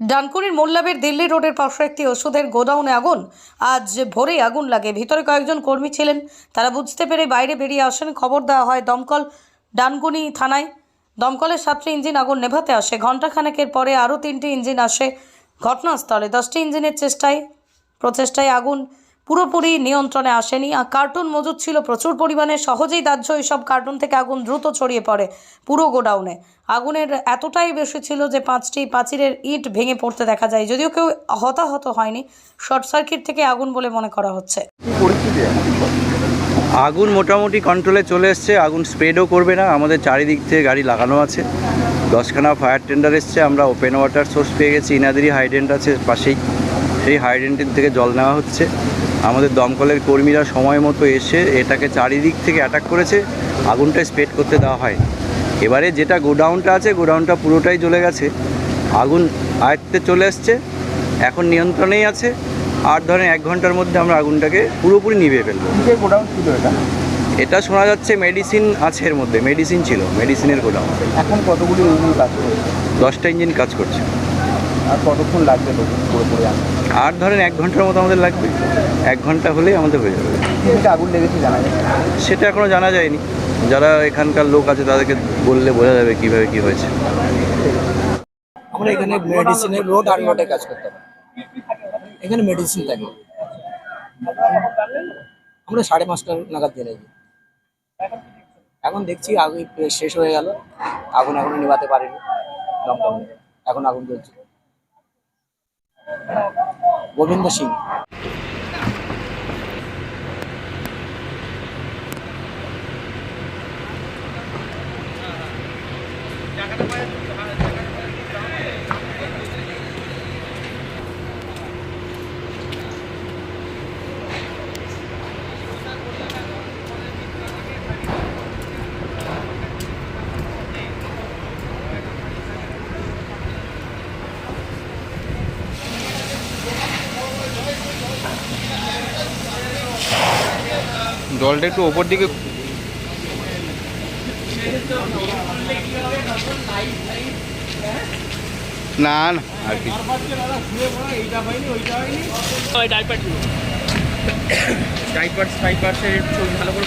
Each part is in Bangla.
ডানকুনির মোল্লাবের দিল্লি রোডের পাশে একটি ওষুধের গোডাউনে আগুন। আজ ভোরে আগুন লাগে। ভিতরে কয়েকজন কর্মী ছিলেন। তারা বুঝতে পেরে বাইরে বেরিয়ে আসেন। খবর দেওয়া হয়, দমকল ডানকুনি থানায়। দমকলের সাতটি ইঞ্জিন আগুন নেভাতে আসে। ঘণ্টাখানেকের পরে আরও তিনটি ইঞ্জিন আসে ঘটনাস্থলে। দশটি ইঞ্জিনের চেষ্টায় প্রচেষ্টায় আগুন পুরোপুরি নিয়ন্ত্রণে আসেনি আর কার্টুন মজুদ ছিল প্রচুর পরিমাণে, সহজেই দাহ্য এইসব কার্টুন থেকে আগুন দ্রুত ছড়িয়ে পড়ে পুরো গোডাউনে। আগুনের এতটাই বেশি ছিল যে পাঁচটি পাঁচিরের ইট ভেঙে পড়তে দেখা যায়, যদিও কেউ হতাহত হয়নি। শর্ট সার্কিট থেকে আগুন বলে মনে করা হচ্ছে? আগুন মোটামুটি কন্ট্রোলে চলে এসছে, আগুন স্প্রেডও করবে না। আমাদের চারিদিক থেকে গাড়ি লাগানো আছে। দশখানা ফায়ার টেন্ডার এসছে, আমরা ওপেন ওয়াটার সোর্স পেয়ে গেছি। ইনাদিরি হাইড্রেন্ট আছে পাশেই। সেই হাইড্রেন্টের থেকে জল নেওয়া হচ্ছে। আমাদের দমকলের কর্মীরা সময় মতো এসে এটাকে চারিদিক থেকে অ্যাটাক করেছে আগুনটা স্প্রেড করতে দেওয়া হয়। এবারে যেটা গোডাউনটা আছে গোডাউনটা পুরোটাই জ্বলে গেছে। আগুন আয়ত্তে চলে এসছে এখন নিয়ন্ত্রণেই আছে। আর ধরেন এক ঘণ্টার মধ্যে আমরা আগুনটাকে পুরোপুরি নিভিয়ে ফেলব। গোডাউন ছিল এটা? এটা শোনা যাচ্ছে মেডিসিন আছে এর মধ্যে মেডিসিন ছিল মেডিসিনের গোডাউন। এখন কতগুলি ইঞ্জিন কাজ করছে? দশটা ইঞ্জিন কাজ করছে। আর কতক্ষণ লাগবে আর ধরেন এক ঘণ্টার মতো আমাদের লাগবে। এক ঘণ্টা হলেই আমাদের হয়ে যাবে। আগুন লেগেছে জানা যায়। সেটা এখনও জানা যায়নি। যারা এখানকার লোক আছে তাদেরকে বললে বোঝা যাবে কীভাবে কি হয়েছে। আমরা এখানে মেডিসিনের রোড আর নটে কাজ করতাম। এখানে মেডিসিন থাকে। আমরা সাড়ে পাঁচটা নাগাদ জেনেছি এখন দেখছি আগুন শেষ হয়ে গেল। আগুন এখনও নেভাতে পারেনি। দমদম এখন আগুন জ্বলছে। গোবিন্দ সিং। জলটা একটু ওপর দিকে না না আর কি। ভালো করে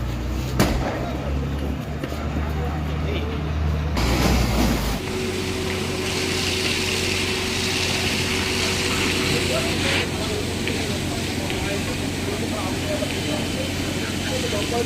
Eh,